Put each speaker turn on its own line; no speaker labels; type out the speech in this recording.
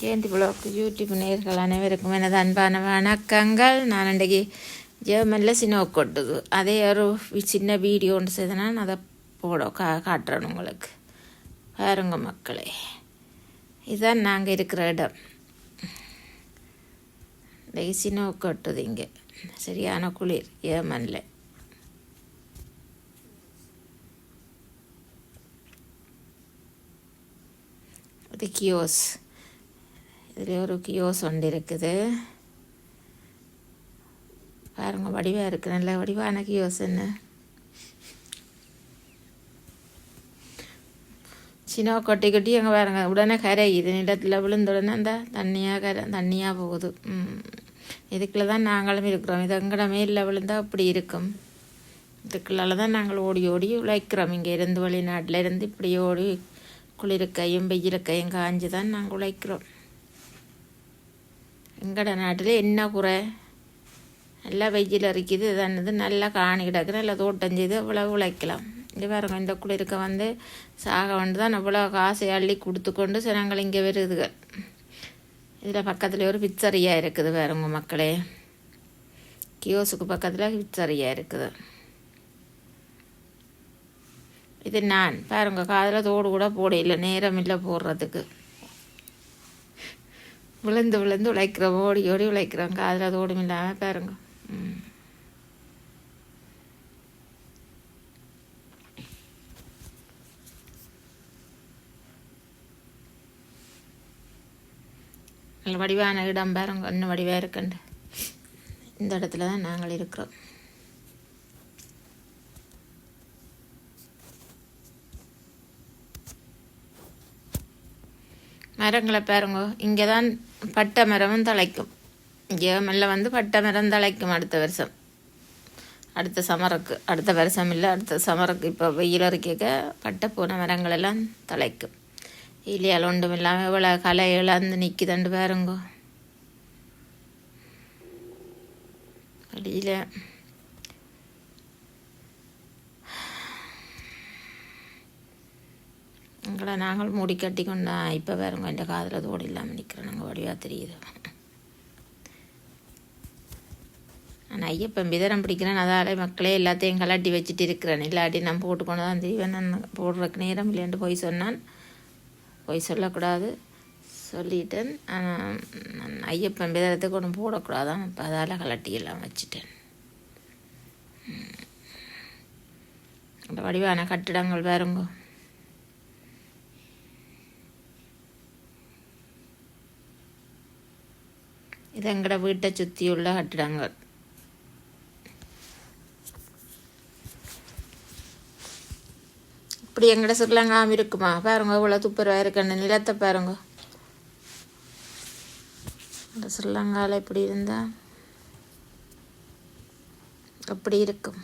Jayanthi black YouTube நேர்கள் அனைவருக்கும் எனது அன்பான வணக்கங்கள். நான் அன்றைக்கு ஜெர்மனில் சினோ கொட்டுது. அதே ஒரு சின்ன வீடியோ ஒன்று செய்தனா. நான் அதை போட கா காட்டுறேன் உங்களுக்கு. பாருங்க மக்களே. இதுதான் நாங்கள் இருக்கிற இடம். இன்றைக்கு சினோ கொட்டுது இங்கே. சரியான குளிர் ஏமனில் the கியோஸ் இதில் ஒரு கியோஸ் ஒன்று இருக்குது. பாருங்கள் வடிவாக இருக்குது நல்ல வடிவான கியோஸ் என்ன? சின்ன கொட்டி கொட்டி அங்கே பாருங்க. உடனே கரையுது. நிலத்தில் விழுந்த உடனே அந்த தண்ணியாக கரை தண்ணியாக போகுது. ம். இதுக்குள்ள தான் நாங்களும் இருக்கிறோம். இது எங்கட மேலில் விழுந்தால் அப்படி இருக்கும். இதுக்குள்ளால தான் நாங்கள் ஓடி ஓடி உழைக்கிறோம். இங்கே இருந்து வெளிநாட்டில் இருந்து இப்படி ஓடி குளிருக்கையும் வெயிலுக்கையும் காஞ்சு தான் நாங்கள் உழைக்கிறோம். எங்கட நாட்டில் என்ன குறை? நல்லா வெயில் அரிக்குது இதானது நல்லா காணி கிடக்கு நல்லா தோட்டம் செய்து அவ்வளோ உழைக்கலாம். இங்கே பாருங்க இந்த குளிருக்க வந்து சாக வந்து தான் அவ்வளோ காசை அள்ளி கொடுத்து கொண்டு ஜனங்கள் இங்கே வருதுக. இதில் பக்கத்தில் ஒரு பிச்சரியா இருக்குது பாருங்க மக்களே. கியோஸுக்கு பக்கத்தில் பிச்சரியா இருக்குது. இது நான். பாருங்க காதில் தோடு கூட போடையில் நேரம் இல்லை போடுறதுக்கு. விழுந்து விழுந்து உழைக்கிறோம் ஓடி ஓடி உழைக்கிறாங்க அதில் அது ஓடும் இல்லாமல் பாருங்க. நல்ல வடிவான இடம் பாருங்க. இன்னும் வடிவாக இருக்குண்டு. இந்த இடத்துல தான் நாங்கள் இருக்கிறோம். மரங்களை பாருங்க. இங்கே தான் பட்டை மரமும் தழைக்கும் இங்கே மெல்ல வந்து பட்டை மரம் தழைக்கும் அடுத்த வருஷம். அடுத்த சமருக்கு. அடுத்த வருஷம் இல்லை அடுத்த சமருக்கு. இப்போ வெயில் இருக்க பட்டை போன மரங்கள் எல்லாம் தழைக்கும் இல்லையால் ஒன்றும் இல்லாமல் இவ்வளோ களை இழந்து நிற்கிதண்டு பாருங்கோ. வெளியில் எங்களை நாங்கள் மூடி கட்டி கொண்டா இப்போ வேறுங்க என் காதில் தோடு இல்லாமல் நிற்கிறோம் நாங்கள் வடிவாக தெரியுது. நான் ஐயப்பன் விதரம் பிடிக்கிறேன் அதால் மக்களே எல்லாத்தையும் கலாட்டி வச்சுட்டு இருக்கிறேன். இல்லாட்டி நான் போட்டுக்கொண்டு தான் தெரிவேன் நான் நேரம் இல்லைன்ட்டு போய் சொன்னான். போய் சொல்லக்கூடாது. சொல்லிட்டேன். ஆனால் நான் ஐயப்பன் விதரத்துக்கு ஒன்றும் போடக்கூடாதான் இப்போ அதால் கலட்டி எல்லாம் வச்சுட்டேன். அந்த வடிவான கட்டிடங்கள் வேறுங்கோ இது எங்கட வீட்டை சுற்றியுள்ள கட்டிடங்கள். இப்படி எங்கட ஸ்ரீலங்காவும் இருக்குமா? பாருங்க இவ்வளோ துப்புரவாக இருக்குன்னு நிலத்தை பாருங்க. இந்த இப்படி இருந்தால் அப்படி இருக்கும்.